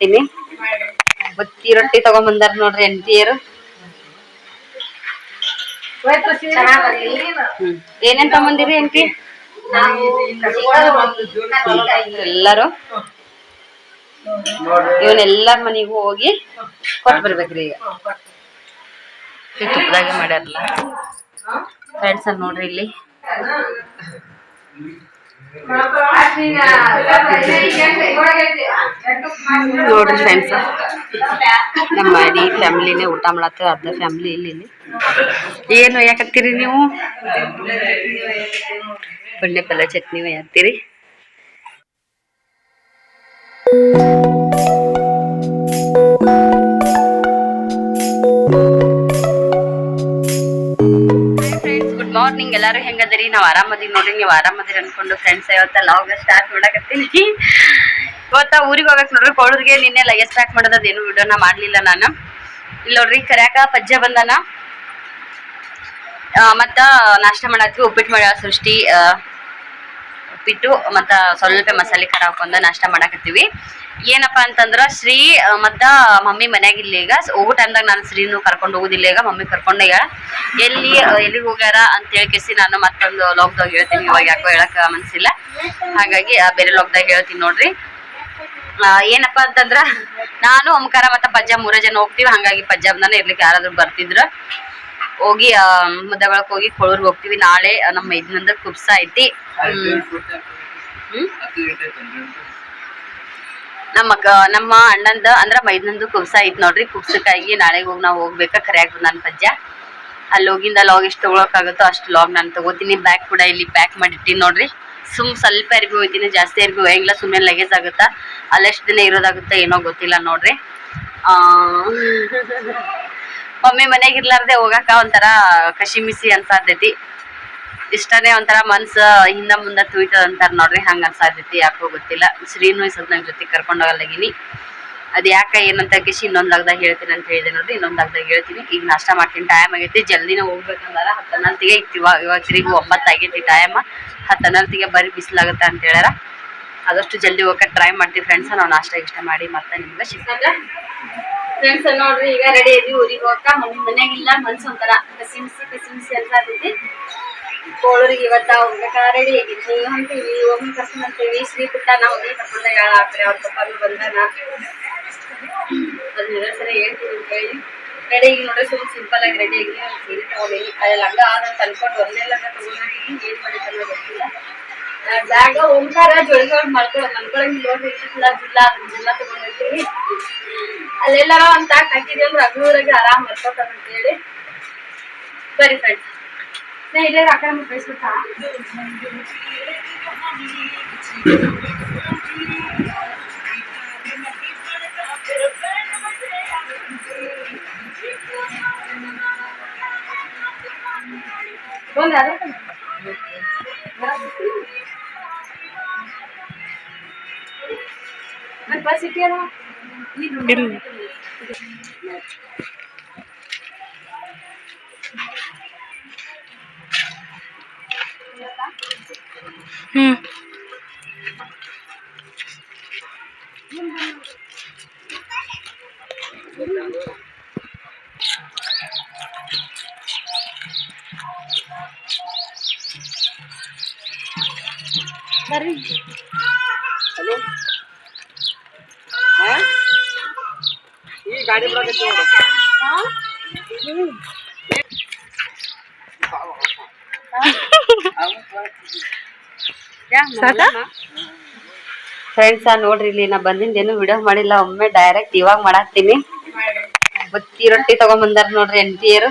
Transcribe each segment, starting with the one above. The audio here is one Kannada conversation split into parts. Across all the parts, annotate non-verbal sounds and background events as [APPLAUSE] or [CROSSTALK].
ಮಾಡ್ತೀನಿ. ಬತ್ತಿ ರೊಟ್ಟಿ ತಗೊಂಬಂದಾರ ನೋಡ್ರಿ ಎಂಟಿಯರು ಏನೇನ್ ತಗೊಂಬಂದಿರಿ ಎಂಟಿ ಎಲ್ಲಾರು? ಇವನ್ನೆಲ್ಲಾರ ಮನಿಗೂ ಹೋಗಿ ಕೊಟ್ಟು ಬರ್ಬೇಕ್ರಿ ಈಗ. ತುಪ್ಪದಾಗೆ ಮಾಡ್ಯಾರಲ್ಲ. ಫ್ರೆಂಡ್ಸ್ ನೋಡ್ರಿ ಇಲ್ಲಿ. ನೋಡ್ರಿ ಫ್ರೆಂಡ್ಸ್ ನಮ್ಮ ಇಡೀ ಫ್ಯಾಮಿಲಿನೇ ಊಟ ಮಾಡತ್ತ, ಅರ್ಧ ಫ್ಯಾಮಿಲಿ ಇಲ್ಲಿ ಏನು ಯಾಕತ್ತೀರಿ ನೀವು? ಪುಣ್ಯ ಪಲ್ಯ ಚಟ್ನಿ ಹಾಕ್ತೀರಿ ಎಲ್ಲಾರು ಹೆಂಗದರಿ? ನಾವ್ ಆರಾಮದಿವಿ ನೋಡ್ರಿ, ನೀವ್ ಆರಾಮದಿರಿ ಅನ್ಕೊಂಡು ಫ್ರೆಂಡ್ಸ್ ಇವತ್ತ ಲಾಗ್ ಸ್ಟಾರ್ಟ್ ಮಾಡಕತ್ತೀನಿ. ಇವತ್ತ ಊರಿಗೆ ಹೋಗಕ್ ನೋಡ್ರಿ ಕೋಳೂರಿಗೆ ನಿನ್ನೆ ಲಗೇಜ್ ಸ್ಟಾರ್ಟ್ ಮಾಡೋದ್ ಏನು ವಿಡಿಯೋನ ಮಾಡ್ಲಿಲ್ಲ ನಾನು. ಇಲ್ಲಿ ನೋಡ್ರಿ, ಕರ್ಯಾಕ ಪಜ್ಜ ಬಂದಾನ. ಮತ್ತ ನಾಷ್ಟ ಮಾಡತ್ವಿ ಉಪ್ಪಿಟ್ಟು ಮಾಡ ಸೃಷ್ಟಿ. ಉಪ್ಪಿಟ್ಟು, ಮತ್ತ ಸ್ವಲ್ಪ ಮಸಾಲೆ ಖಾರ ಹಾಕೊಂಡ ನಾಷ್ಟ ಮಾಡಾಕತ್ತೀವಿ. ಏನಪ್ಪಾ ಅಂತಂದ್ರ ಶ್ರೀ ಮತ್ತ ಮಮ್ಮಿ ಮನ್ಯಾಗ ಇಲ್ಲ ಈಗ. ಹೋಗೋ ಟೈಮ್ದಾಗ ನಾನು ಶ್ರೀನು ಕರ್ಕೊಂಡು ಹೋಗುದಿಲ್ಲ ಈಗ ಮಮ್ಮಿ ಕರ್ಕೊಂಡ ಈಗ. ಎಲ್ಲಿ ಎಲ್ಲಿಗೆ ಹೋಗ್ಯಾರ ಅಂತ ಹೇಳ್ಕೇಸಿ ನಾನು ಮತ್ತೊಂದು ಲಾಕ್ದಾಗ ಹೇಳ್ತೀನಿ. ಇವಾಗ ಯಾಕೋ ಹೇಳಕ್ ಮನ್ಸಿಲ್ಲ. ಹಾಗಾಗಿ ಬೇರೆ ಲಾಕ್ದಾಗ ಹೇಳ್ತೀನಿ ನೋಡ್ರಿ. ಏನಪ್ಪ ಅಂತಂದ್ರ ನಾನು ಓಂಕಾರ ಮತ್ತ ಪಂಜಾಬ್ ಮೂರ ಜನ ಹೋಗ್ತೀವಿ. ಹಂಗಾಗಿ ಪಜ್ಜ ಬಂದಾನ ಇರ್ಲಿಕ್ಕೆ ಯಾರಾದ್ರೂ ಬರ್ತಿದ್ರ. ಹೋಗಿ ಆ, ಹೋಗಿ ಕೊಳೂರ್ಗೆ ಹೋಗ್ತೀವಿ. ನಾಳೆ ನಮ್ಮ ಇದ್ನಂದ್ರೆ ಕುಬ್ಸ ಐತಿ. ಹ್ಮ್. ನಮ್ಮ ಕ ನಮ್ಮ ಅಣ್ಣಂದ ಅಂದ್ರ ಮೈದ್ನಂದು ಕುಬ್ಸ ಐತ್ ನೋಡ್ರಿ. ಕುಬ್ಸಕ್ಕಾಗಿ ನಾಳೆ ಹೋಗಿ ನಾವು ಹೋಗ್ಬೇಕ ಆಗ್ಬೋದು ನನ್ನ ಪಜ್ಜ. ಅಲ್ಲಿ ಹೋಗಿಂದ ಲಾಗ್ ಎಷ್ಟು ತೊಗೊಳಕಾಗುತ್ತೋ ಅಷ್ಟು ಲಾಗ್ ನಾನು ತಗೋತೀನಿ. ಬ್ಯಾಗ್ ಕೂಡ ಇಲ್ಲಿ ಪ್ಯಾಕ್ ಮಾಡಿಟ್ಟಿನಿ ನೋಡ್ರಿ. ಸುಮ್ ಸ್ವಲ್ಪ ಅರ್ಬಿ ಹೋಯ್ತೀನಿ, ಜಾಸ್ತಿ ಅರ್ಬಿ ಹೋಯಂಗಿಲ್ಲ ಸುಮ್ಮನೆ ಲಗೇಜ್ ಆಗುತ್ತಾ. ಅಲ್ಲೆಷ್ಟು ದಿನ ಇರೋದಾಗುತ್ತೆ ಏನೋ ಗೊತ್ತಿಲ್ಲ ನೋಡ್ರಿ. ಮಮ್ಮಿ ಮನೆಗೆ ಇರ್ಲಾರ್ದೆ ಹೋಗಾಕ ಒಂಥರ ಕಸಿ ಮಿಸಿ ಅನ್ಸಾತೈತಿ. ಇಷ್ಟನೇ ಒಂಥರ ಮನ್ಸು, ಹಿಂದ ಮುಂದೆ ತುಯ್ತದ ಅಂತಾರ ನೋಡ್ರಿ, ಹಂಗ ಅನ್ಸಾತೈತಿ ಯಾಕೋ ಗೊತ್ತಿಲ್ಲ. ಶ್ರೀನು ಸದ್ ನನ್ ಜೊತೆ ಕರ್ಕೊಂಡು ಹೋಗಲ್ಲಾಗಿನಿ ಅದ್ ಯಾಕ ಏನಂತ ಕಿಶಿ ಇನ್ನೊಂದ್ ಲಗ್ದಾಗ ಹೇಳ್ತೀನಿ ಅಂತ ಹೇಳಿದೆ ನೋಡ್ರಿ, ಇನ್ನೊಂದ್ ಲಗ್ದಾಗ ಹೇಳ್ತೀನಿ. ಈಗ ನಾಷ್ಟ ಮಾಡ್ತೀನಿ ಟೈಮ್ ಆಗೈತಿ. ಜಲ್ದಿನ ಹೋಗ್ಬೇಕಂದಾರ ಹತ್ತು ಹನ್ನೊಂದಿಗೆ ಇವಾಗ ಇವಾಗ ತಿರುಗಿ ಒಂಬತ್ತು ಆಗೈತಿ ಟೈಮ್ ಹತ್ತು ಹನ್ನೊಂದಿಗೆ ಬರೀ ಬಿಸಿಲಾಗುತ್ತೆ ಅಂತ ಹೇಳ್ಯಾರ. ಆದಷ್ಟು ಜಲ್ದಿ ಹೋಗಕ್ಕೆ ಟ್ರೈ ಮಾಡ್ತೀವಿ ಫ್ರೆಂಡ್ಸ್ ನಾವು ನಾಷ್ಟ ಇಷ್ಟ ಮಾಡಿ ಮತ್ತೆ ನಿಮ್ಗೆ ಸಿಗ್ತದ ಫ್ರೆಂಡ್ಸ್ ನೋಡ್ರಿ, ಈಗ ರೆಡಿ ಇದೀವಿ ಊರಿಗೆ ಹೋಗಕ್ಕ. ಮನೆ ಮನ್ಯಾಗಿಲ್ಲ ಮನ್ಸು ಒಂಥರ ಕಸಿ ಮಿಸಿ ಕಸಿ ಕೋಳೂರಿಗೆ ಇವತ್ತ ಹೋಗ್ಬೇಕ ರೆಡಿ ಆಗಿದ್ವಿ ಹೊಂಟೀವಿ ಒಮ್ಮೆ ಕರ್ಕೊಂಡ್ ಅಂತೀವಿ ಶ್ರೀ ಪುಟ್ಟ ನಾವು ಹೋಗಿ ಕರ್ಕೊಂಡು ಹೇಳ ಹಾಕ್ರಿ ಅವ್ರ ಪಪ್ಪಾನು ಬಂದಾನ ಅದನ್ನೆಲ್ಲ ಸರಿ ಹೇಳ್ತೀನಿ ಅಂತ ಹೇಳಿ. ರೆಡಿ ಆಗಿ ನೋಡ್ರಿ ಸುಮ್ ಸಿಂಪಲ್ ಆಗಿ ರೆಡಿ ಆಗಿ ಒಂದು ಸೀರೆ ತಗೊಂಡೀನಿ ಅದೆಲ್ಲ ಹಂಗ ಆದಂತ ಅನ್ಕೊಂಡು ಒಂದೇ ಲಂಗ ತಗೊಂಡಿದ್ದೀನಿ ಏನ್ ಮಾಡಿದ್ದಲ್ಲ ಗೊತ್ತಿಲ್ಲ. ಬ್ಯಾಗ, ಓಂಕಾರ ಜೋಳಿಗಳು ಮಲ್ಕೊಳ ಮಲ್ಕೊಳಂಗ್ ನೋಡ್ರಿ ಇಲ್ಲ ಜಿಲ್ಲಾ, ಅದನ್ನ ತಗೊಂಡಿರ್ತೀವಿ ಅಲ್ಲೆಲ್ಲ ಒಂದ್ ತಾಕ್ ಹಾಕಿದ್ವಿ ಅಂದ್ರೆ ಅಗ್ನೂರಾಗೆ ಆರಾಮ್ ಮಲ್ಕೋತಾರ ಅಂತ ಹೇಳಿ. ಬರಿ ಫ್ರೆಂಡ್ಸ್ ನಾ ಇಲ್ಲೇ ರಾಕ ಕಳಿಸ್ಬಿಟ್ಟ ಬಂದ ನನ್ನ ಬಸ್ ಇಟ್ಟಿಯಲ್ಲ ಹ್ಮ್ ಬರ್ರಿ ಈ ಗಾಡಿ ಬರಾಕತ್ತಿ ನೋಡು. ಫ್ರೆಂಡ್ಸ್ ನೋಡ್ರಿ ಇಲ್ಲಿ ನಾ ಬಂದಿಂದ ವಿಡಿಯೋ ಮಾಡಿಲ್ಲ. ಒಮ್ಮೆ ಡೈರೆಕ್ಟ್ ಇವಾಗ ಮಾಡಾಕ್ತೀನಿ. ಬತ್ತಿ ರೊಟ್ಟಿ ತಗೊಂಬಂದಾರ ನೋಡ್ರಿ ಎಂಟಿಯರು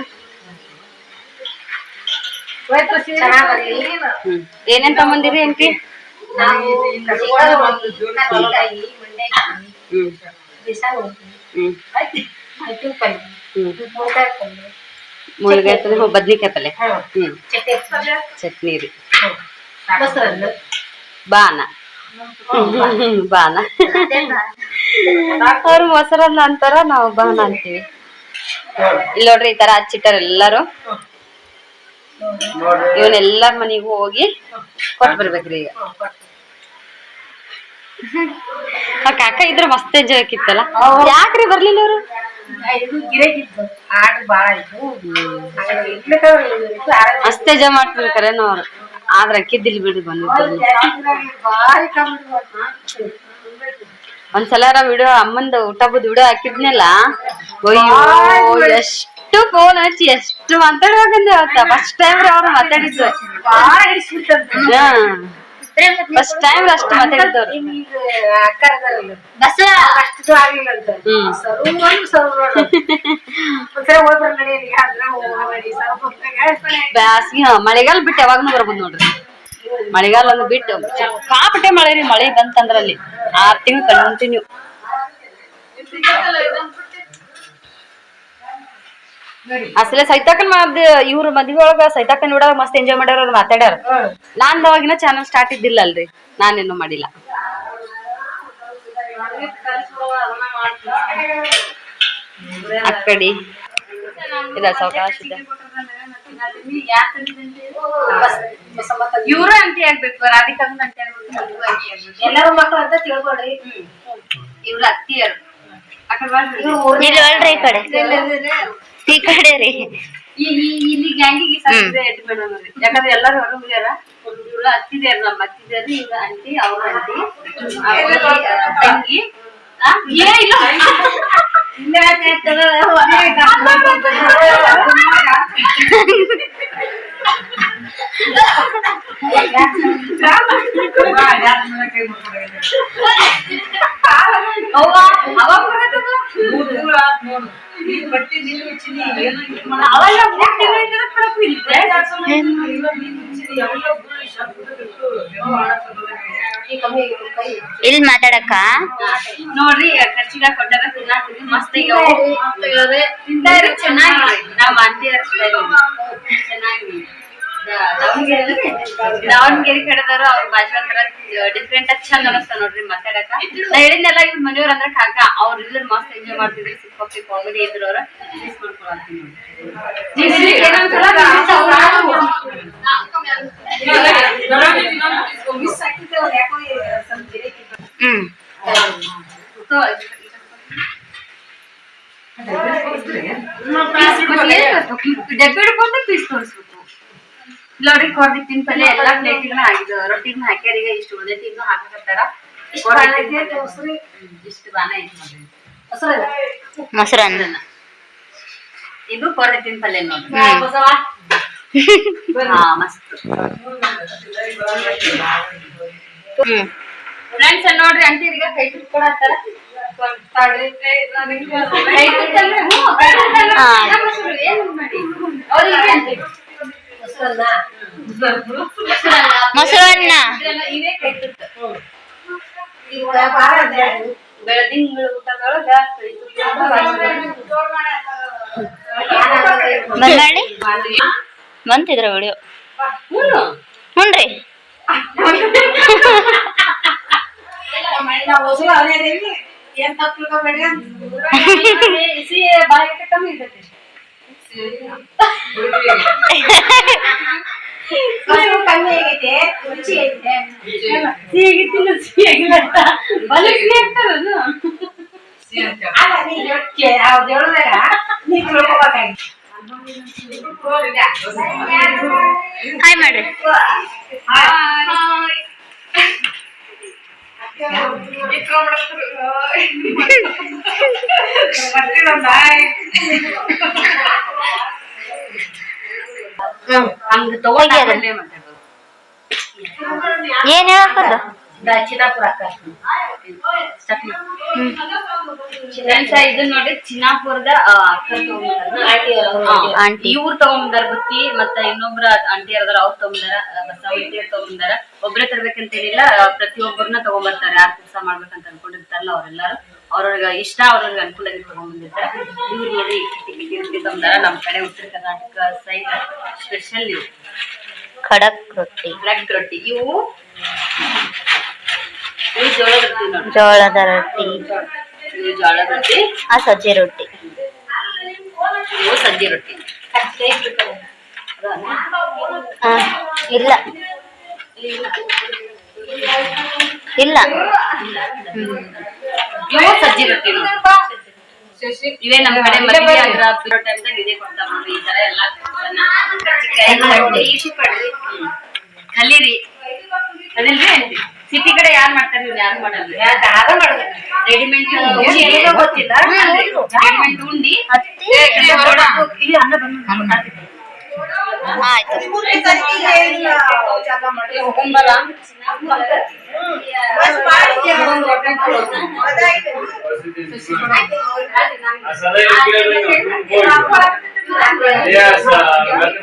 ಏನೇನ್ ತಗೊಂಬಂದಿರಿ ಎಂಟಿ ಮುಳುಗಾಯ್ತು ಬದ್ನಿಕಾಯಿ ಪಲ್ಯ. ಹ್ಮ್. ಚಟ್ನಿ ರೀ. ಬಾನ. ಬಾನ. ಅವ್ರು ಮೊಸರನ್ನ ಅಂತಾರ ನಾವು ಬಾನ ಅಂತೀವಿ. ಇಲ್ಲಿ ನೋಡ್ರಿ ಈ ತರ ಹಚ್ಚಿಟ್ಟಾರ ಎಲ್ಲಾರು. ಇವನ್ನೆಲ್ಲಾರ ಮನೆಗೂ ಹೋಗಿ ಕೊಟ್ಟು ಬರ್ಬೇಕ್ರಿ ಈಗ. ಆ ಕಾಕ ಇದ್ರ ಮಸ್ತ್ ಎಂಜಾಯ್ ಆಕಿತ್ತಲ್ಲ ಯಾಕ್ರಿ ಬರ್ಲಿಲ್ಲ ಅವ್ರು? ಮಸ್ತ್ ಎಂಜಾಯ್ ಮಾಡ್ತಿದ್ರು ಕರೇನು ಅವ್ರು. ಆದ್ರ ಅಕ್ಕಿದ್ದಿಲ್ ಬಿಡ್ರಿ ಬಂದಿದ್ದು. ಒಂದ್ಸಲ ವಿಡಿಯೋ ಅಮ್ಮಂದು ಊಟ ಬುದ್ ವಿಡಿಯೋ ಹಾಕಿದ್ನಲ್ಲ. ಅಯ್ಯೋ ಎಷ್ಟು ಫೋನ್ ಹಚ್ಚಿ ಎಷ್ಟು ಮಾತಾಡುವಾಗಂದ್ರೆ ಅವತ್ತ ಫಸ್ಟ್ ಟೈಮ್ ಅವ್ರು ಮಾತಾಡಿದ್ರು ಫಸ್ಟ್ ಟೈಮ್ ಅಷ್ಟು ಮಾತಾಡಿದವ್ರು. ಬಸ ಅಷ್ಟು ಆಗ್ಲಿಲ್ಲ ಅಂತ. ಬ್ಯಾಸ್ಗಿ ಮಳೆಗಾಲ ಬಿಟ್ಟು ಯಾವಾಗ್ನು ಬರ್ಬೋದು ನೋಡ್ರಿ. ಮಳೆಗಾಲ ಒಂದು ಬಿಟ್ಟು ಕಾಪಟೆ ಮಳೆ ರೀ ಮಳೆ ಬಂತಂದ್ರೆ ಅಲ್ಲಿ ಆರ್ ತಿಂಗಳು ಕಂಟಿನ್ಯೂ. ಅಸಲೆ ಸೈತಾಕನ್ ಮದ್ ಇವ್ರ ಮದ್ವಿ ಒಳಗ ಸೈತಾಕನ್ ನೋಡಾಗ ಮಸ್ತ್ ಎಂಜಾಯ್ ಮಾಡ್ಯಾರ ಅವ್ರು ಮಾತಾಡ್ಯಾರ ನಾನ್ ಅವಾಗಿನ ಚಾನಲ್ ಸ್ಟಾರ್ಟ್ ಇದ್ದಿಲ್ಲ ಅಲ್ರಿ ನಾನೇನು ಮಾಡಿಲ್ಲ. ಅಕ್ಕಡಿ ಇದ ಸಾವಕಾಶ ಇದೆ. ಇವ್ರು ಅಂಟಿ ಆಗ್ಬೇಕು ರಾಧಿಕಾ ಅಂಟಿ ಆಗ್ಬೇಕು ಎಲ್ಲಾರು ಮಕ್ಕಳು ಅಂತ ತಿಳ್ಕೊಳ್ರಿ. ಇವ್ರ ಅತ್ತಿಯರು. ಇಲ್ಲಿ ಒಳ್ರಿ ಈ ಕಡೆ. ಈ ಕಡೆ ರೀ. ಇಲ್ಲಿ ಗ್ಯಾಂಗಿಗೆ ಸಾಕಿದ್ರೆ ನೋಡ್ರಿ ಯಾಕಂದ್ರೆ ಎಲ್ಲರೂ ಹೊರ ಹೋಗ್ಯಾರ ಇವ್ರು ಅತ್ತಿದ್ಯಾರ ನಮ್ಮ ಅತ್ತಿದ್ಯಾರು ಇವ್ರ ಅಂಟಿ ಅವ್ರ ಅಂಟಿ ಆ, ತಂಗಿ. ಆ, ಏ ಇಲ್ಲ. ಅವಾಗ ಇಲ್ಲಿ ಮಾತಾಡಕ್ಕ? ನೋಡ್ರಿ ಖರ್ಚಿಗ ಕೊಟ್ಟಾಗ ತಿನ್ನಾಕ್ರಿ ಮಸ್ತ್. ತಿಂತಾರೆ ಚೆನ್ನಾಗಿ ನಾವ್ ಆಂಟಿ ಚೆನ್ನಾಗಿ ದಾವಣಗೆರೆ ಕಡೆದವ್ರು ಅವ್ರ ಭಾಷೆ ಒಂಥರ ಡಿಫ್ರೆಂಟ್ ಆಗಿ ಚಂದ ಅನಸ್ತ ನೋಡ್ರಿ ಮಾತಾಡಕ ನಾ ಹೇಳಿದ್ನೆಲ್ಲ ಇವ್ರ ಮನೆಯವ್ರ ಅಂದ್ರೆ ಕಾಕ ಅವ್ರ ಇದ್ರ ಮಸ್ತ್ ಎಂಜಾಯ್ ಮಾಡ್ತಿದ್ರು ಸಿಕ್ಕಾಪಿ ಕಾಮಿಡಿ ಇದ್ರು ಅವ್ರ ಮಿಸ್ ಮಾಡ್ಕೊಳತ್ತೀನಿ ಹ್ಮ್ ಡಬ್ಬಿ ಹಿಡ್ಕೊಂಡು ಪೀಸ್ ತೋರಿಸ್ಬೇಕು ನೋಡಿ ಕೊರ್ದಿತ್ತಿನ ಪಲ್ಯ ಎಲ್ಲಾ ಪ್ಲೇಟಿಗೂ ಹಾಕಿದ ರೊಟ್ಟಿಗೂ ಹಾಕ್ಯಾರ ಈಗ ಇಷ್ಟು ಉಳಿದೈತಿ ಇನ್ನೂ ಹಾಕಕತ್ತಾರ ಇಷ್ಟು ಬಾನ ಐತಿ ನೋಡ್ರಿ ಮೊಸರನ್ನ? ಇದು ಕೊರತಿನ ಪಲ್ಯ ನೋಡಿ ಫ್ರೆಂಡ್ಸ್ ನೋಡ್ರಿ ಅಂತೀರಿಗ ಕೈ? ಮೊಸರನ್ನ. ಬೆಳದಿಂಗಳ ಊಟದೊಳಗ ಕೈ ತುತ್ತು ಬಂದ್ ಮಾಡಿ ಬಂತಿದ್ರ ವಿಡಿಯೋ. ಬಿಸಿ ಬಾಯಿ ಕಮ್ಮಿ ಆಗೈತೆ ರುಚಿ ಐತೆ ತಿನ್ನು ಸಿಹಿಯಾಗಿಲ್ಲ ಅಂತ. ಬಲು ಸಿಹಿ ಆಗ್ತಾರ ಅದು ಅಲ್ಲ ನೀ ಹೇಳ್ಕೆ ಅವ್ರು ಹೇಳಿದಾಗ ನೀ ತಿಳ್ಕೊಬೇಕಾಗಿ. ಹಾಯ್ [LAUGHS] ಹಂಗ ತಗೊಂಡ್ ಏನ್ ಹೇಳಕ್ಕದು ಚಿನ್ನಾಪುರ ಇದು ನೋಡಿ ಚಿನ್ನಾಪುರದ ಆಂಟಿ ಇವ್ರು ತಗೊಂಬಂದಾರ ಬುತ್ತಿ ಮತ್ತ ಇನ್ನೊಬ್ರ ಆಂಟಿ ಅದಾರ ಅವ್ರು ತಗೊಂಬಂದಾರ ಬಸವತಿ ತಗೊಂಬಂದಾರ. ಒಬ್ರೇ ತರ್ಬೇಕಂತ ಏನಿಲ್ಲ ಪ್ರತಿಯೊಬ್ಬರನ್ನ ತಗೊಂಬರ್ತಾರೆ. ಯಾರು ಕೆಲಸ ಮಾಡ್ಬೇಕಂತ ಅನ್ಕೊಂಡಿರ್ತಾರಲ್ಲ ಅವರೆಲ್ಲರೂ ಅವ್ರವ್ರಿಗೆ ಇಷ್ಟ ಅವ್ರವ್ರಿಗೆ ಅನುಕೂಲ ಆಗಿ ತಗೊಂಬಂದಿರ್ತಾರೆ. ಇವ್ರು ನೋಡಿ ತಗೊಂಡಾರ ನಮ್ಮ ಕಡೆ ಉತ್ತರ ಕರ್ನಾಟಕ ಸೈಡ್ ಸ್ಪೆಷಲ್ ಇವು. ಖಡಕ್ ರೊಟ್ಟಿ. ಖಡಕ್ ರೊಟ್ಟಿ. ಇವು ಜೋಳದ ರೊಟ್ಟಿ. ಜೋಳದ ರೊಟ್ಟಿ? ಆ ಸಜ್ಜೆ ರೊಟ್ಟಿ. ಸಜ್ಜೆ ರೊಟ್ಟಿ. ಇಲ್ಲ. ಇಲ್ಲ. ಇವು ಸಜ್ಜಿ ರೊಟ್ಟಿ. ಇವೇ ನಮ್ಮ ಕಡೆ ಮದುವೆ ಆಗಿರೋ ಟೈಮ್ದಾಗ ಇದೇ ಕೊಡ್ತಾರ ನೋಡ್ರಿ ಈ ತರ ಎಲ್ಲ ಕಜ್ಜಿಕಾಯಿ ಕಡ್ಲಿ. ಹ್ಮ್. ಕಲೀರಿ. ಅದಿಲ್ರಿ ಸಿಟಿ ಕಡೆ ಯಾರು ಮಾಡ್ತಾರೆ ಇವ್ರು ಯಾರು ಮಾಡಲ್ಲ ರೆಡಿಮೇಡ್ ಗೊತ್ತಿಲ್ಲ ರೆಡಿಮೇಡ್ ಉಂಡಿ ಆಯ್ತು ಅಸಲ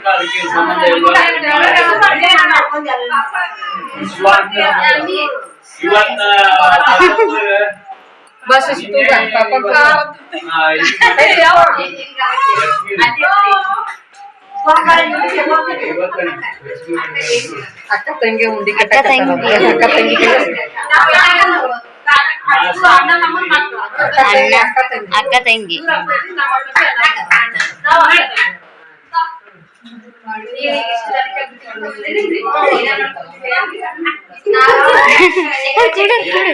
ಅದಕ್ಕೆ ಸಂಬಂಧ ಇಲ್ಲ ಇವತ್ತ ಬಸ್ ಅಕ್ಕ ತಂಗಿ ಉಂಡಿ ಅಕ್ಕ ತಂಗಿ ಅಕ್ಕ ತಂಗಿ ಅಣ್ಣ ಅಕ್ಕ ತಂಗಿ ಕುಡು ಕುಡು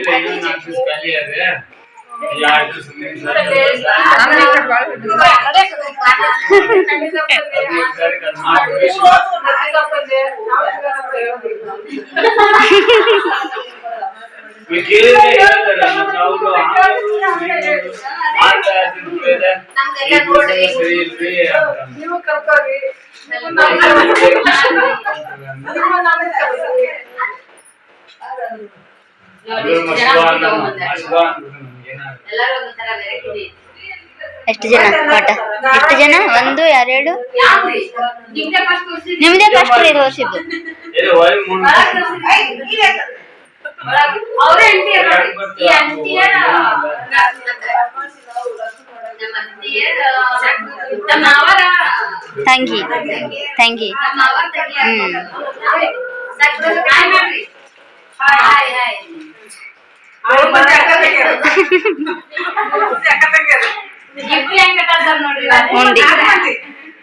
ನೀವು ಕರ್ಕೋರಿ ಎಲ್ಲರೂ ಒಂದೊಂಥರ ವೆರೈಟಿ ಎಷ್ಟು ಜನ? ಒಟ್ಟ ಎಷ್ಟು ಜನ? ಒಂದು ಎರಡು? ನಿಮ್ದೇ ಫಸ್ಟ್ ರೀ ತೋರಿಸಿದ್ದು ತಂಗಿ ತಂಗಿ. ಹ್ಮ್.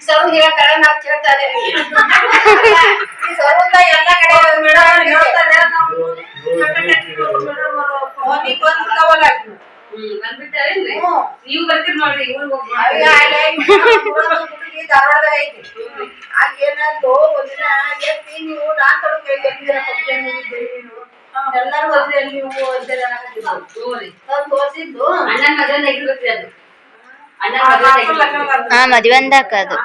ಸರ್ ಹೇಳ್ತಾರೆ ನಾವು ಕೇಳ್ತಾ ಇದೀವಿ. ಸರ್ ಎಲ್ಲ ಕಡೆ ನಾವು ಬರ್ತೀರಿ ನೋಡ್ರಿ ಧಾರವಾಡದಾಗ ಐತಿ. ಆಗ ಏನಾಯ್ತು ಒಂದಿನ ಎತ್ತಿ ನೀವು ನಾನ್ ಕೈ ಎತ್ತಿದ್ದೀರ ಪಕ್ಷ ನೀವು ಎಲ್ಲರೂ ಹೋದ್ರಿ ಅಲ್ಲಿ ನೀವು ಅಂತೆಲ್ಲ ಅನ್ನಕತ್ತಿದ್ರು. ನೋಡ್ರಿ ನಾನ್ ತೋರ್ಸಿದ್ದು ಅಣ್ಣನ ಮದ್ವೆನ ಇರ್ಬೇಕ್ರಿ ಅದು ಅಣ್ಣನ ಮದ್ವೆನ ಹಾ ಮದ್ವೆ ಅಂದಾಕ ಅದು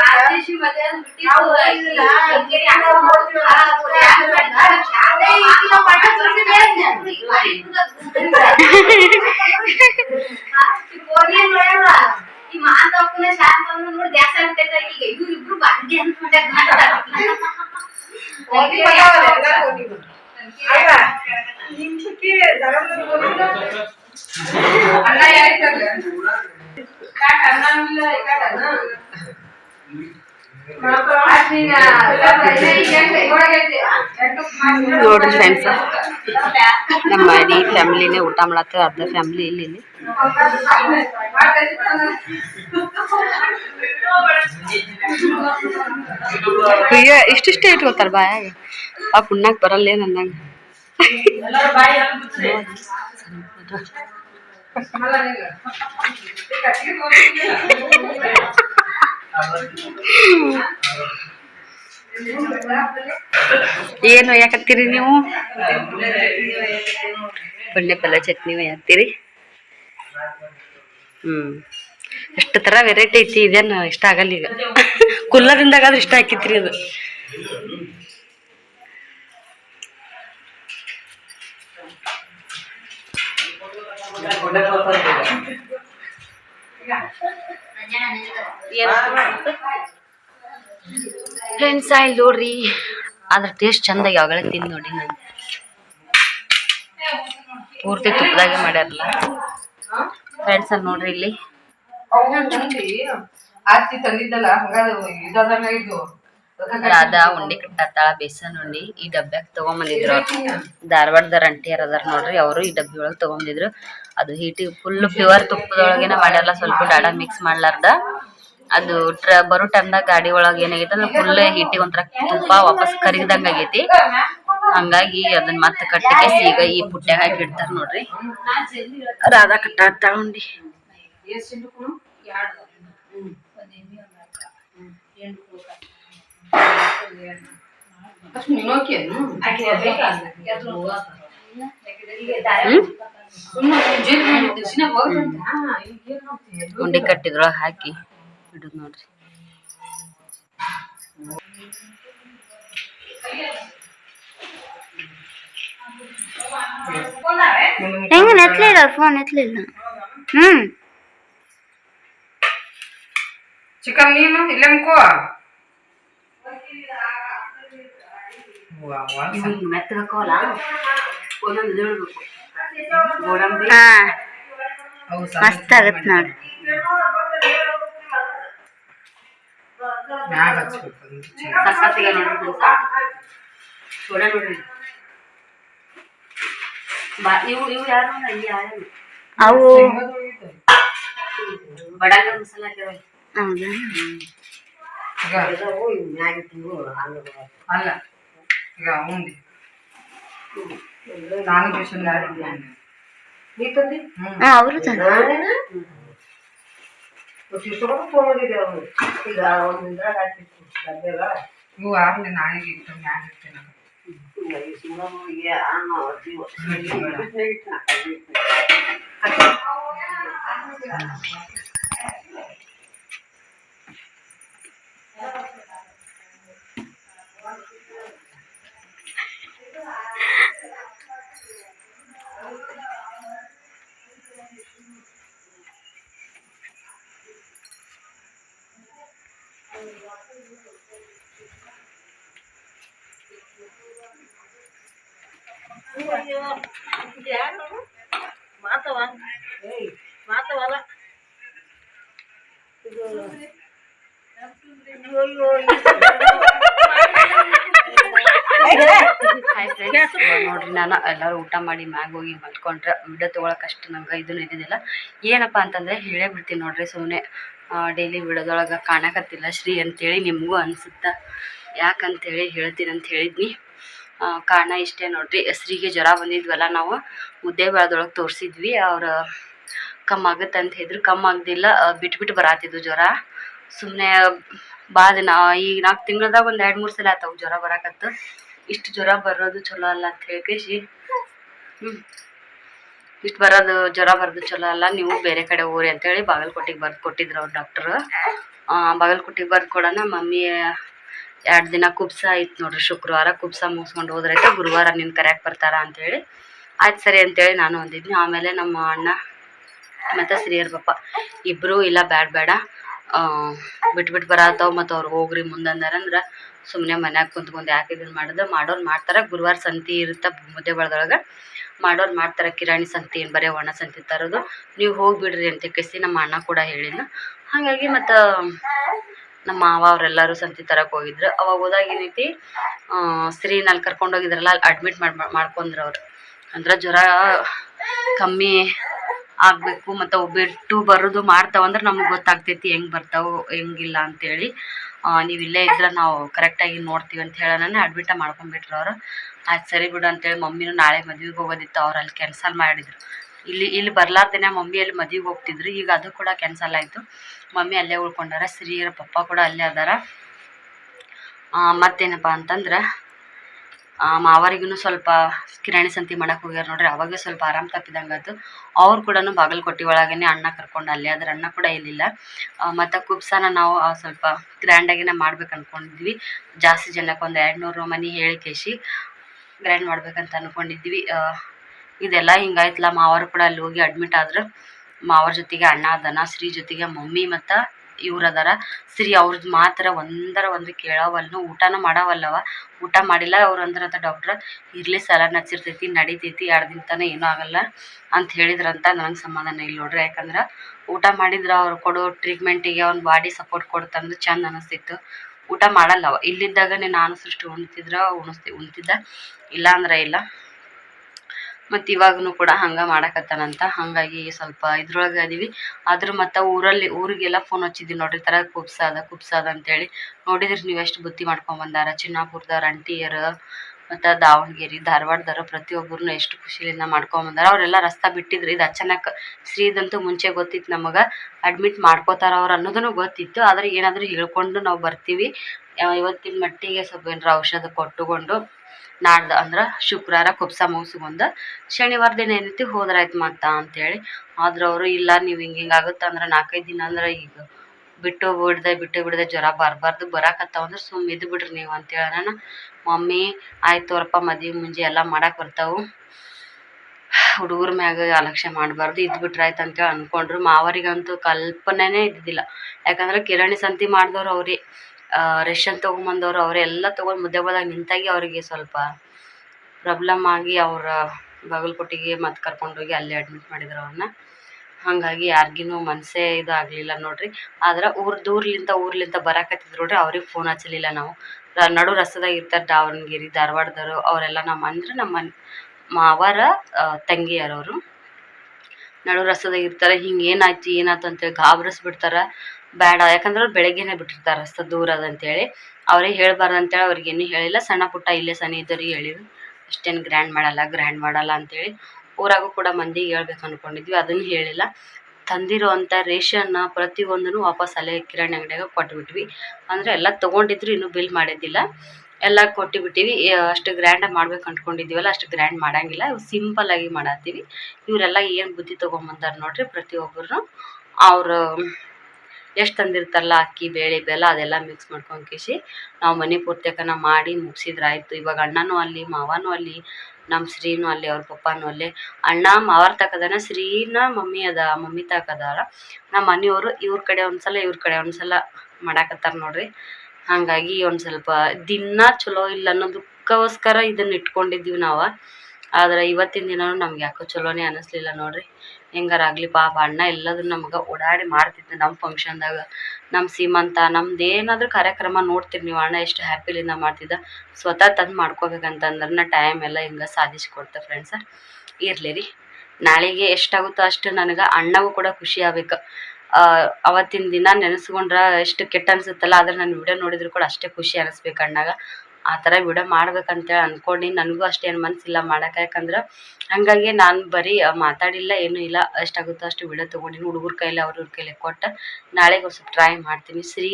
ಆದೇಶಿ ಮದ್ವೆ ಆದ್ ಬಿಟ್ಟಿದ್ದು ನಾವು ಹೋಗಿಲ್ಲ. ಹಿಂಗೇರಿ ಅಣ್ಣ ನೋಡ್ತೀವಿ, ಆ ಅದು ಯಾರ್ ಮಾಡ್ದ? ಶಾಲೆ ಈಗ ನಾವು ಪಾಠ ತೋರ್ಸಿದ್ದೆ ಅಂದ್ನೆ. ಈ ಪೋರಿಯನ್ ನೋಡ್ಯಾರ. ಈ ಮಾತಾಡ್ಕೊಂಡೆ ಶಾಂತ ಅವ್ನು ನೋಡಿ ದ್ಯಾಸ ಆಗ್ತೈತೆ ಈಗ ಇವ್ರಿಬ್ರು ಬಾಂಡಿ ಅಂತ ನೋಡ್ರಿ ಫ್ರೆಂಡ್ಸ್ ನಮ್ಮ ಇಡೀ ಫ್ಯಾಮಿಲಿನೇ ಊಟ ಮಾಡತ್ತೆ, ಅರ್ಧ ಫ್ಯಾಮಿಲಿ ಇಲ್ಲಿ ಅಯ್ಯ, ಇಷ್ಟಿಷ್ಟೇ ಇಟ್ಕೊತಾರ ಬಾಯಾಗ. ಆ ಪುಣ್ಣಾಕ್ ಬರಲ್ಲ ನಂದಂಗ ಏನು ಯಾಕತ್ತೀರಿ ನೀವು? ಪುಣ್ಯ ಪಲ್ಯ ಚಟ್ನಿ ಯಾಕತ್ತೀರಿ ಹ್ಮ್. ಎಷ್ಟು ತರ ವೆರೈಟಿ ಐತಿ, ಇದೇನು ಇಷ್ಟ ಆಗಲ್ಲ ಈಗ. ಕುಲ್ಲದಿಂದಾಗಾದ್ರೆ ಇಷ್ಟ ಹಾಕಿತ್ರಿ ಅದು. ಫ್ರೆಂಡ್ಸ್ ಆಯ್ಲ್ ನೋಡ್ರಿ. ಅದ್ರ ಟೇಸ್ಟ್ ಚಂದ ಯಾವಾಗಲೇ ತಿಂದು ನೋಡಿ ನಾನು. ಪೂರ್ತಿ ತುಪ್ಪದಾಗೆ ಮಾಡ್ಯಾರಲ್ಲ. ಫ್ರೆಂಡ್ಸ್ ಅಲ್ಲಿ ನೋಡ್ರಿ ಇಲ್ಲಿ. ರಾಧಾ ಉಂಡಿ ಕಟ್ಟಾತಾಳ ಬೇಸನ್ ಉಂಡಿ. ಈ ಡಬ್ಬ್ಯಾಗ ತಗೊಂಬಂದಿದ್ರು ಅವ್ರು. ಧಾರವಾಡದ ಅಂಟಿಯರ್ ಅದಾರ ನೋಡ್ರಿ, ಅವರು ಈ ಡಬ್ಬಿ ಒಳಗೆ ತಗೊಂಬಂದಿದ್ರು. ಅದು ಹೀಟಿ ಫುಲ್ ಪ್ಯೂರ್ ತುಪ್ಪದೊಳಗೇನ ಮಾಡ್ಯಾರಲ್ಲ ಸ್ವಲ್ಪ ಡಾಡ ಮಿಕ್ಸ್ ಮಾಡ್ಲಾರ್ದ. ಅದು ಟ್ರ ಬರೋ ಟೈಮ್ದಾಗ ಗಾಡಿ ಒಳಗೆ ಏನಾಗೈತೆ ಅಂದ್ರೆ ಫುಲ್ ಹೀಟಿಗೆ ಒಂಥರ ತುಪ್ಪ ವಾಪಸ್ ಕರಿಗ್ದಂಗ ಆಗೈತಿ. ಹಂಗಾಗಿ ಅದನ್ನ ಮತ್ತೆ ಕಟ್ಟಿಗೆ ಈಗ ಈ ಪುಟ್ಟ್ಯಾಗ ಹಾಕಿ ಇಡ್ತಾರ ನೋಡ್ರಿ. ರಾಧಾ ಕಟ್ಟ ತಗೊಂಡಿ ಉಂಡೆ ಕಟ್ಟಿದ್ರೊಳಗೆ ಹಾಕಿ ಇಡುದು ನೋಡ್ರಿ. ಹೆಂಗ ಎತ್ತಲಿಲ್ಲ ಫೋನ್ ಎತ್ತಲಿಲ್ಲ ಹ್ಮ್. ಚಿಕನ್ ನೀನು? ಇಲ್ಲೇ ಮುಕೋ ಮೆತ್ತಗಲ್ಲ ಒಂದೊಂದು ಗೋಡಂಬಿ ಹಾ. ಮಸ್ತ್ ಆಗತ್ ನೋಡಿ. ಸಕ್ಕತ್ತಿಗೆ ನೋಡ್ರಿ ಸೋಡ ನೋಡ್ರಿ ಬಾ ಇವು ಇವು ಯಾರು ಇಲ್ಲಿ ಯಾರು ಅವು ಬಡಂಗ ಮಸಾಲ ಹಾಕ್ಯಾರ ಹೌದಾ ಅಲ್ಲ. ಈಗ ಉಂಡಿ. ನಾನು ಟ್ಯೂಷನ್ ಹ್ಮ್. ಹಾ ಅವರು ತಂದ ಇವು ಆಗ್ಲಿ ನಾಳೆಗೆ ಇಟ್ಟು ಮ್ಯಾಗ ಇರ್ತೇನೆ ನೋಡ್ರಿ ನಾನು ಎಲ್ಲರೂ ಊಟ ಮಾಡಿ ಮ್ಯಾಗ ಹೋಗಿ ಮಲ್ಕೊಂಡ್ರೆ ವಿಡಿಯೋ ತೊಗೊಳಕ್ಕೆ ಅಷ್ಟು ನಂಗೆ ಇದನ್ನು ಇದ್ದಿದ್ದಿಲ್ಲ. ಏನಪ್ಪ ಅಂತಂದರೆ ಹೇಳೇ ಬಿಡ್ತೀನಿ ನೋಡ್ರಿ ಸುಮ್ಮನೆ ಡೈಲಿ ವಿಡೋದೊಳಗೆ ಕಾಣಕತ್ತಿಲ್ಲ ಶ್ರೀ ಅಂತೇಳಿ ನಿಮಗೂ ಅನಿಸುತ್ತಾ? ಯಾಕಂತೇಳಿ ಹೇಳ್ತೀನಿ ಅಂತ ಹೇಳಿದ್ನಿ. ಕಾರಣ ಇಷ್ಟೇ ನೋಡ್ರಿ. ಹೆಸ್ರಿಗೆ ಜ್ವರ ಬಂದಿದ್ವಲ್ಲ ನಾವು, ಮುದ್ದೆ ಬೆಳದೊಳಗೆ ತೋರಿಸಿದ್ವಿ. ಅವ್ರು ಕಮ್ಮಿ ಆಗುತ್ತೆ ಅಂತ ಹೇಳಿದ್ರು. ಕಮ್ಮಿ ಆಗದಿಲ್ಲ ಬಿಟ್ಬಿಟ್ಟು ಬರಾತಿದ್ವು ಜ್ವರ. ಸುಮ್ಮನೆ ಭಾಳ ದಿನ, ಈಗ ನಾಲ್ಕು ತಿಂಗಳದಾಗ ಒಂದು ಎರಡು ಮೂರು ಸಲ ಆತಾವು ಜ್ವರ ಬರಾಕತ್ತು. ಇಷ್ಟು ಜ್ವರ ಬರೋದು ಚಲೋ ಅಲ್ಲ ಅಂತ ಹೇಳ್ಕೇಶಿ. ಹ್ಞೂ ಇಷ್ಟು ಬರೋದು ಜ್ವರ ಬರೋದು ಚಲೋ ಅಲ್ಲ. ನೀವು ಬೇರೆ ಕಡೆ ಊರಿ ಅಂತೇಳಿ ಬಾಗಲಕೋಟೆಗೆ ಬರ್ದು ಕೊಟ್ಟಿದ್ರು ಅವ್ರು ಡಾಕ್ಟ್ರು ಬಾಗಲಕೋಟೆಗೆ ಬರ್ದು ಕೊಡೋಣ. ಮಮ್ಮಿ ಎರಡು ದಿನ ಕುಬ್ಸ ಇತ್ತು ನೋಡ್ರಿ, ಶುಕ್ರವಾರ ಕುಬ್ಸ ಮುಗಿಸ್ಕೊಂಡು ಹೋದ್ರೈತೆ ಗುರುವಾರ ನಿನ್ನ ಕರ್ಯಾಕೆ ಬರ್ತಾರ ಅಂತೇಳಿ. ಆಯ್ತು ಸರಿ ಅಂತೇಳಿ ನಾನು ಅಂದಿದ್ನಿ. ಆಮೇಲೆ ನಮ್ಮ ಅಣ್ಣ ಮತ್ತು ಶ್ರೀಯರ್ ಪಪ್ಪ ಇಬ್ಬರು ಇಲ್ಲ ಬ್ಯಾಡ ಬೇಡ ಬಿಟ್ಬಿಟ್ಟು ಬರತ್ತಾವ ಮತ್ತು ಅವ್ರು ಹೋಗ್ರಿ ಮುಂದಂದಾರಂದ್ರೆ ಸುಮ್ಮನೆ ಮನ್ಯಾಗ ಕುಂತ್ಕೊಂಡು ಯಾಕೆ ಇದನ್ನು ಮಾಡಿದ್ರೆ ಮಾಡೋರು ಮಾಡ್ತಾರೆ. ಗುರುವಾರ ಸಂತಿ ಇರುತ್ತೆ ಮುದ್ದೆ ಬಳದೊಳಗೆ. ಮಾಡೋರು ಮಾಡ್ತಾರೆ. ಕಿರಾಣಿ ಸಂತಿ ಏನು ಬರೀ ಒಣ ಸಂತಿ ತರೋದು. ನೀವು ಹೋಗಿಬಿಡ್ರಿ ಅಂತ ಕೇಸಿ ನಮ್ಮ ಅಣ್ಣ ಕೂಡ ಹೇಳಿದ್ನು. ಹಾಗಾಗಿ ಮತ್ತು ನಮ್ಮ ಮಾವ ಅವರೆಲ್ಲರೂ ಸಂತಿ ತರಕ್ಕೆ ಹೋಗಿದ್ರು. ಅವಾಗ ಹೋದಾಗ ಏನೈತಿ ಶ್ರೀನಲ್ಲಿ ಕರ್ಕೊಂಡು ಹೋಗಿದ್ರಲ್ಲ ಅಲ್ಲಿ ಅಡ್ಮಿಟ್ ಮಾಡಿ ಮಾಡ್ಕೊಂಡ್ರು ಅವ್ರು ಅಂದ್ರೆ ಜ್ವರ ಕಮ್ಮಿ ಆಗಬೇಕು, ಮತ್ತು ಬಿಟ್ಟು ಬರೋದು ಮಾಡ್ತಾವಂದ್ರೆ ನಮ್ಗೆ ಗೊತ್ತಾಗ್ತೈತಿ ಹೆಂಗೆ ಬರ್ತಾವೆ, ಹೆಂಗಿಲ್ಲ ಅಂತೇಳಿ. ನೀವು ಇಲ್ಲೇ ಇದ್ರೆ ನಾವು ಕರೆಕ್ಟಾಗಿ ನೋಡ್ತೀವಿ ಅಂತ ಹೇಳೋಣ ಅಡ್ಮಿಟ್ ಮಾಡ್ಕೊಂಡ್ಬಿಟ್ರು ಅವರು ಆಯ್ತು ಸರಿ ಬಿಡು ಅಂತೇಳಿ ಮಮ್ಮಿನೂ ನಾಳೆ ಮದ್ವೆಗೆ ಹೋಗೋದಿತ್ತು. ಅವ್ರು ಅಲ್ಲಿ ಕ್ಯಾನ್ಸಲ್ ಮಾಡಿದ್ರು. ಇಲ್ಲಿ ಇಲ್ಲಿ ಬರ್ಲಾರ್ದೇನೆ ಮಮ್ಮಿ ಅಲ್ಲಿ ಮದ್ವೆಗೆ ಹೋಗ್ತಿದ್ರು. ಈಗ ಅದು ಕೂಡ ಕ್ಯಾನ್ಸಲ್ ಆಯಿತು. ಮಮ್ಮಿ ಅಲ್ಲೇ ಉಳ್ಕೊಂಡಾರ ಶ್ರೀಯರ ಪಪ್ಪ ಕೂಡ ಅಲ್ಲೇ ಅದಾರ. ಮತ್ತೇನಪ್ಪ ಅಂತಂದ್ರೆ ಮಾವರಿಗೂ ಸ್ವಲ್ಪ ಕಿರಾಣಿ ಸಂತಿ ಮಾಡಕ್ಕೆ ಹೋಗ್ಯಾರ ನೋಡ್ರಿ ಅವಾಗೆ ಸ್ವಲ್ಪ ಆರಾಮ್ ಅದು ಅವ್ರು ಕೂಡ ಬಾಗಲಕೋಟೆ ಒಳಗೇನೆ ಅಣ್ಣ ಕರ್ಕೊಂಡು ಅಲ್ಲೇ ಅದ್ರ ಅಣ್ಣ ಕೂಡ ಇಲ್ಲಿಲ್ಲ. ಮತ್ತು ಕುಬ್ಸಾನ ನಾವು ಸ್ವಲ್ಪ ಗ್ರ್ಯಾಂಡಾಗಿನೇ ಮಾಡ್ಬೇಕು ಅಂದ್ಕೊಂಡಿದ್ವಿ ಜಾಸ್ತಿ ಜನಕ್ಕೆ ಒಂದು ಎರಡು ನೂರು ಮನೆ ಹೇಳಿ ಕೇಶಿ, ಗ್ರ್ಯಾಂಡ್ ಮಾಡ್ಬೇಕಂತ ಅನ್ಕೊಂಡಿದ್ವಿ. ಇದೆಲ್ಲ ಹಿಂಗಾಯ್ತಲ್ಲ ಮಾವರು ಕೂಡ ಅಲ್ಲಿ ಹೋಗಿ ಅಡ್ಮಿಟ್ ಆದ್ರೆ. ಮಾವರ ಜೊತೆಗೆ ಅಣ್ಣ ಅದನ ಶ್ರೀ ಜೊತೆಗೆ ಮಮ್ಮಿ ಮತ್ತು ಇವ್ರು ಅದಾರ. ಶ್ರೀ ಅವ್ರದ್ದು ಮಾತ್ರ ಒಂದರ ಒಂದು ಕೇಳವಲ್ನು, ಊಟನೂ ಮಾಡವಲ್ಲವ. ಊಟ ಮಾಡಿಲ್ಲ, ಅವ್ರು ಅಂದ್ರಂತ ಡಾಕ್ಟ್ರ್, ಇರಲಿ ಸಲ ನಚ್ಚಿರ್ತೈತಿ ನಡಿತೈತಿ, ಎರಡು ದಿನ ತನಕ ಏನೂ ಆಗಲ್ಲ ಅಂತ ಹೇಳಿದ್ರಂತ ನನಗೆ ಸಮಾಧಾನ ಇಲ್ಲ ನೋಡ್ರಿ. ಯಾಕಂದ್ರೆ ಊಟ ಮಾಡಿದ್ರೆ ಅವ್ರು ಕೊಡೋ ಟ್ರೀಟ್ಮೆಂಟಿಗೆ ಅವ್ನ ಬಾಡಿ ಸಪೋರ್ಟ್ ಕೊಡ್ತಂದು ಚಂದ ಅನಿಸ್ತಿತ್ತು. ಊಟ ಮಾಡಲ್ಲವ. ಇಲ್ಲಿದ್ದಾಗ ನಾನು ಸೃಷ್ಟಿ ಉಣ್ತಿದ್ರ, ಉಣಿಸ್ತಿ, ಉಣ್ತಿದ್ದ. ಇಲ್ಲ ಅಂದ್ರೆ ಇಲ್ಲ. ಮತ್ತು ಇವಾಗೂ ಕೂಡ ಹಂಗೆ ಮಾಡಕತ್ತಾನಂತ ಹಾಗಾಗಿ ಸ್ವಲ್ಪ ಇದ್ರೊಳಗೆ ಅದೀವಿ ಆದ್ರೆ ಮತ್ತು ಊರಲ್ಲಿ ಊರಿಗೆಲ್ಲ ಫೋನ್ ಹಚ್ಚಿದ್ವಿ ನೋಡ್ರಿ ಥರ ಕುಬ್ಸ ಅದ ಕುಬ್ಸ ಅದ ಅಂತೇಳಿ. ನೋಡಿದ್ರಿ ನೀವು ಎಷ್ಟು ಬುತ್ತಿ ಮಾಡ್ಕೊಂಡ್ ಬಂದಾರ? ಚಿನ್ನಾಪುರದವ್ರ, ಅಂಟಿಯರು, ಮತ್ತು ದಾವಣಗೆರೆ, ಧಾರವಾಡದವರು ಪ್ರತಿಯೊಬ್ಬರನ್ನು ಎಷ್ಟು ಖುಷಿಯಿಂದ ಮಾಡ್ಕೊಂಬಂದಾರ ಅವರೆಲ್ಲ ರಸ್ತಾ ಬಿಟ್ಟಿದ್ರು. ಇದು ಅಚಾನಕ್ ಶ್ರೀದಂತೂ ಮುಂಚೆ ಗೊತ್ತಿತ್ತು ನಮಗೆ. ಅಡ್ಮಿಟ್ ಮಾಡ್ಕೋತಾರ ಅವ್ರು ಅನ್ನೋದನ್ನು ಗೊತ್ತಿತ್ತು. ಆದ್ರೆ ಏನಾದರೂ ಹೇಳ್ಕೊಂಡು ನಾವು ಬರ್ತೀವಿ. ಇವತ್ತಿನ ಮಟ್ಟಿಗೆ ಸ್ವಲ್ಪ ಏನಾರ ಔಷಧ ಕೊಟ್ಟುಕೊಂಡು ನಾಡ್ದು ಅಂದ್ರೆ ಶುಕ್ರವಾರ ಕುಬ್ಸ ಮುಗಿಸ್ಕೊಂಡು ಶನಿವಾರ ದಿನ ಏನೈತಿ ಹೋದ್ರಾಯ್ತು ಮತ್ತ ಅಂತೇಳಿ. ಆದ್ರೆ ಅವರು ಇಲ್ಲ, ನೀವು ಹಿಂಗೆ ಹಿಂಗೆ ಆಗುತ್ತೆ ಅಂದ್ರೆ ನಾಲ್ಕೈದು ದಿನ ಅಂದ್ರೆ ಈಗ ಬಿಟ್ಟು ಬಿಡ್ದೆ, ಬಿಟ್ಟು ಬಿಡದೆ ಜ್ವರ ಬರಬಾರ್ದು, ಬರಾಕತ್ತಾವ ಅಂದ್ರೆ ಸುಮ್ಮ ಇದ್ ಬಿಡ್ರಿ ನೀವು ಅಂತೇಳಿ ನಾನು ಮಮ್ಮಿ, ಆಯ್ತು ಅವ್ರಪ್ಪ ಮದ್ವೆ ಮುಂಜಿ ಎಲ್ಲ ಮಾಡಕ್ಕೆ ಬರ್ತಾವು. ಹುಡುಗರ ಮ್ಯಾಗ ಅಲಕ್ಷ್ಯ ಮಾಡಬಾರ್ದು, ಇದು ಬಿಟ್ರೆ ಆಯ್ತು ಅಂತೇಳಿ ಅನ್ಕೊಂಡ್ರು. ಮಾವರಿಗಂತೂ ಕಲ್ಪನೆನೇ ಇದ್ದಿದ್ದಿಲ್ಲ. ಯಾಕಂದ್ರೆ ಕಿರಾಣಿ ಸಂತಿ ಮಾಡಿದವ್ರು ಅವರೇ. ರೇಷನ್ ತೊಗೊಂಬಂದವರು ಅವರೆಲ್ಲ ತೊಗೊಂಡು ಮುದ್ದೆ ಬದಾಗ ನಿಂತಾಗಿ ಅವರಿಗೆ ಸ್ವಲ್ಪ ಪ್ರಾಬ್ಲಮ್ ಆಗಿ ಅವರ ಬಾಗಲಕೋಟೆಗೆ ಮತ್ತೆ ಕರ್ಕೊಂಡೋಗಿ ಅಲ್ಲೇ ಅಡ್ಮಿಟ್ ಮಾಡಿದ್ರು ಅವ್ರನ್ನ ಹಾಗಾಗಿ ಯಾರಿಗೂ ಮನಸ್ಸೇ ಇದು ಆಗಲಿಲ್ಲ ನೋಡ್ರಿ. ಆದ್ರೆ ಊರ್ ದೂರ್ಲಿಂದ ಊರ್ಲಿಂದ ಬರಕತ್ತಿದ್ರು ನೋಡ್ರಿ, ಅವ್ರಿಗೆ ಫೋನ್ ಹಚ್ಚಲಿಲ್ಲ ನಾವು. ನಡು ರಸ್ತದಾಗ ಇರ್ತಾರೆ ದಾವಣಗೆರೆ, ಧಾರವಾಡದವರು, ಅವರೆಲ್ಲ ನಮ್ಮ ಅಂದ್ರೆ ನಮ್ಮ ಮಾವರ ತಂಗಿಯರವರು ನಡು ರಸ್ತದಾಗ ಇರ್ತಾರೆ, ಹಿಂಗೆ ಏನಾಯ್ತು ಏನಾಯ್ತು ಅಂತೇಳಿ ಗಾಬರಿಸ್ಬಿಡ್ತಾರೆ. ಬೇಡ. ಯಾಕಂದ್ರೆ ಅವ್ರು ಬೆಳಗ್ಗೆನೇ ಬಿಟ್ಟಿರ್ತಾರೆ ರಸ್ತೆ ದೂರ ಅದಂತೇಳಿ ಅವ್ರಿಗೆ ಹೇಳ್ಬಾರ್ದು ಅಂತೇಳಿ ಅವ್ರಿಗೇನು ಹೇಳಿಲ್ಲ. ಸಣ್ಣ ಪುಟ್ಟ ಇಲ್ಲೇ ಸನಿ ಇದ್ದವ್ರಿಗೆ ಹೇಳಿದ್ರು. ಅಷ್ಟೇನು ಗ್ರ್ಯಾಂಡ್ ಮಾಡಲ್ಲ ಗ್ರ್ಯಾಂಡ್ ಮಾಡಲ್ಲ ಅಂತೇಳಿ ಊರಾಗೂ ಕೂಡ ಮಂದಿಗೆ ಹೇಳ್ಬೇಕು ಅಂದ್ಕೊಂಡಿದ್ವಿ ಅದನ್ನು ಹೇಳಿಲ್ಲ. ತಂದಿರುವಂಥ ರೇಷನ್ನ ಪ್ರತಿಯೊಂದನ್ನು ವಾಪಸ್ ಅಲ್ಲೇ ಕಿರಾಣಿ ಅಂಗಡಿಯಾಗ ಕೊಟ್ಬಿಟ್ವಿ. ಅಂದರೆ ಎಲ್ಲ ತೊಗೊಂಡಿದ್ರು, ಇನ್ನೂ ಬಿಲ್ ಮಾಡಿದ್ದಿಲ್ಲ. ಎಲ್ಲ ಕೊಟ್ಟಿಬಿಟ್ಟಿವಿ. ಅಷ್ಟು ಗ್ರ್ಯಾಂಡಾಗಿ ಮಾಡ್ಬೇಕು ಅಂದ್ಕೊಂಡಿದ್ದೀವಲ್ಲ ಅಷ್ಟು ಗ್ರ್ಯಾಂಡ್ ಮಾಡಂಗಿಲ್ಲ. ಇವು ಸಿಂಪಲ್ಲಾಗಿ ಮಾಡತ್ತೀವಿ. ಇವರೆಲ್ಲ ಏನು ಬುದ್ಧಿ ತೊಗೊಂಬಂದಾರ ನೋಡ್ರಿ ಪ್ರತಿಯೊಬ್ಬರು ಅವರು ಎಷ್ಟು ತಂದಿರ್ತಾರಲ್ಲ ಅಕ್ಕಿ, ಬೇಳೆ, ಬೆಲ್ಲ ಅದೆಲ್ಲ ಮಿಕ್ಸ್ ಮಾಡ್ಕೊಂಡು ನಾವು ಮನೆ ಪೂರ್ತಿಯಕನ ಮಾಡಿ ಮುಗಿಸಿದ್ರಾಯ್ತು. ಇವಾಗ ಅಣ್ಣನೂ ಅಲ್ಲಿ, ಮಾವನೂ ಅಲ್ಲಿ ನಮ್ಮ ಶ್ರೀನೂ ಅಲ್ಲಿ, ಅವ್ರ ಪಪ್ಪನೂ ಅಲ್ಲಿ. ಅಣ್ಣ ಮಾವರ ತಕದನ ಶ್ರೀನ ಮಮ್ಮಿ ಅದ, ಮಮ್ಮಿ ತಕದಾರ ನಮ್ಮ ಮನೆಯವರು ಇವ್ರ ಕಡೆ ಒಂದ್ಸಲ, ಇವ್ರ ಕಡೆ ಒಂದ್ಸಲ ಮಾಡಾಕತ್ತಾರ ನೋಡ್ರಿ. ಹಾಗಾಗಿ ಒಂದು ಸ್ವಲ್ಪ ದಿನ ಚಲೋ ಇಲ್ಲ ಅನ್ನೋದಕ್ಕೋಸ್ಕರ ಇದನ್ನ ಇಟ್ಕೊಂಡಿದ್ದೀವಿ ನಾವು. ಆದ್ರೆ ಇವತ್ತಿನ ದಿನ ನಮ್ಗೆ ಯಾಕೋ ಚಲೋನೇ ಅನಿಸ್ಲಿಲ್ಲ ನೋಡ್ರಿ. ಹೆಂಗಾರ ಆಗಲಿ ಪಾಪ ಅಣ್ಣ ಎಲ್ಲದನ್ನು ನಮ್ಗೆ ಓಡಾಡಿ ಮಾಡ್ತಿದ್ದ ನಮ್ಮ ಫಂಕ್ಷನ್ದಾಗ ನಮ್ಮ ಸೀಮಂತ ನಮ್ದು ಏನಾದರೂ ಕಾರ್ಯಕ್ರಮ ನೋಡ್ತೀರಿ ನೀವು ಅಣ್ಣ ಎಷ್ಟು ಹ್ಯಾಪಿಲಿಂದ ಮಾಡ್ತಿದ್ದ. ಸ್ವತಃ ತಂದು ಮಾಡ್ಕೋಬೇಕಂತಂದ್ರೆ ಟೈಮ್ ಎಲ್ಲ ಹಿಂಗೆ ಸಾಧಿಸ್ಕೊಡ್ತೆ ಫ್ರೆಂಡ್ಸ ಇರಲಿ ರೀ. ನಾಳೆಗೆ ಎಷ್ಟಾಗುತ್ತೋ ಅಷ್ಟು ನನಗೆ ಅಣ್ಣಗೂ ಕೂಡ ಖುಷಿ ಆಗ್ಬೇಕು. ಅವತ್ತಿನ ದಿನ ನೆನೆಸ್ಕೊಂಡ್ರೆ ಎಷ್ಟು ಕೆಟ್ಟ ಅನ್ಸುತ್ತಲ್ಲ, ಆದ್ರೆ ನಾನು ವಿಡಿಯೋ ನೋಡಿದ್ರು ಕೂಡ ಅಷ್ಟೇ ಖುಷಿ ಅನ್ನಿಸ್ಬೇಕು ಅಣ್ಣಾಗ. ಆ ಥರ ವಿಡಿಯೋ ಮಾಡ್ಬೇಕಂತೇಳಿ ಅಂದ್ಕೊಂಡು ನನಗೂ ಅಷ್ಟೇನು ಮನಸ್ಸಿಲ್ಲ ಮಾಡೋಕೆ. ಯಾಕಂದ್ರೆ ಹಾಗಾಗಿ ನಾನು ಬರೀ ಮಾತಾಡಿಲ್ಲ, ಏನೂ ಇಲ್ಲ. ಎಷ್ಟಾಗುತ್ತೋ ಅಷ್ಟು ವಿಡಿಯೋ ತೊಗೊಂಡಿನಿ. ಹುಡುಗರ ಕೈಲಿ ಅವ್ರ ಇವ್ರ ಕೈಲಿ ಕೊಟ್ಟು ನಾಳೆಗೆ ಸ್ವಲ್ಪ ಟ್ರೈ ಮಾಡ್ತೀನಿ. ಶ್ರೀ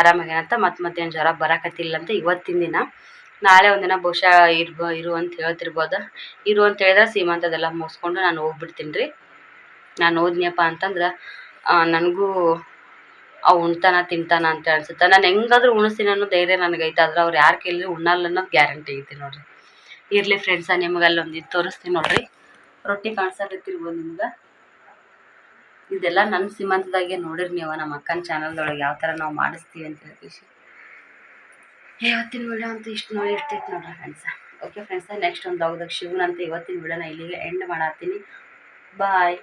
ಆರಾಮಾಗೇನಂತ ಮತ್ತೆ ಮತ್ತೇನು ಜ್ವರ ಬರಕತ್ತಿಲ್ಲ ಅಂತ ಇವತ್ತಿನ ದಿನ. ನಾಳೆ ಒಂದಿನ ಬಹುಶಃ ಇರ್ಬೋ, ಇರು ಅಂತ ಹೇಳ್ತಿರ್ಬೋದು. ಇರು ಅಂತ ಹೇಳಿದ್ರೆ ಸೀಮಂತದೆಲ್ಲ ಮುಗಿಸ್ಕೊಂಡು ನಾನು ಹೋಗ್ಬಿಡ್ತೀನಿ ರೀ. ನಾನು ಓದ್ನಿಯಪ್ಪ ಅಂತಂದ್ರೆ ನನಗೂ ಅವು ಉಣ್ತಾನ, ತಿಂತಾನ ಅಂತ ಅನ್ಸುತ್ತೆ? ನಾನು ಹೆಂಗಾದ್ರೂ ಉಣಿಸ್ತೀನಿ ಅನ್ನೋ ಧೈರ್ಯ ನನಗೈತೆ, ಆದ್ರೆ ಅವ್ರು ಯಾರು ಕೇಳಿದ್ರು ಉಣ್ಣಲ್ಲ ಅನ್ನೋದು ಗ್ಯಾರಂಟಿ ಐತಿ ನೋಡ್ರಿ. ಇರಲಿ ಫ್ರೆಂಡ್ಸ ನಿಮ್ಗೆ ಅಲ್ಲೊಂದು ಇದು ತೋರಿಸ್ತೀನಿ ನೋಡ್ರಿ. ರೊಟ್ಟಿ ಕಾಣಿಸಕತ್ತಿರ್ಬೋದು ನಿಮ್ಗೆ. ಇದೆಲ್ಲ ನನ್ನ ಸೀಮಂತದಾಗೆ ನೋಡಿರಿ ನೀವು ನಮ್ಮ ಅಕ್ಕನ ಚಾನಲ್ದೊಳಗೆ ಯಾವ ಥರ ನಾವು ಮಾಡಿಸ್ತೀವಿ ಅಂತ ಹೇಳಿ ಇವತ್ತಿನ ವಿಡಿಯೋ ಅಂತೂ ಇಷ್ಟು ನೋಡಿ ಇರ್ತೈತೆ ನೋಡ್ರಿ ಫ್ರೆಂಡ್ಸ ಓಕೆ ಫ್ರೆಂಡ್ಸ ನೆಕ್ಸ್ಟ್ ಒಂದು ಬ್ಲಾಗ್ದಾಗ ಶಿವನಂತ ಇವತ್ತಿನ ವಿಡಿಯೋನ ಇಲ್ಲಿಗೆ ಎಂಡ್ ಮಾಡತ್ತೀನಿ. ಬಾಯ್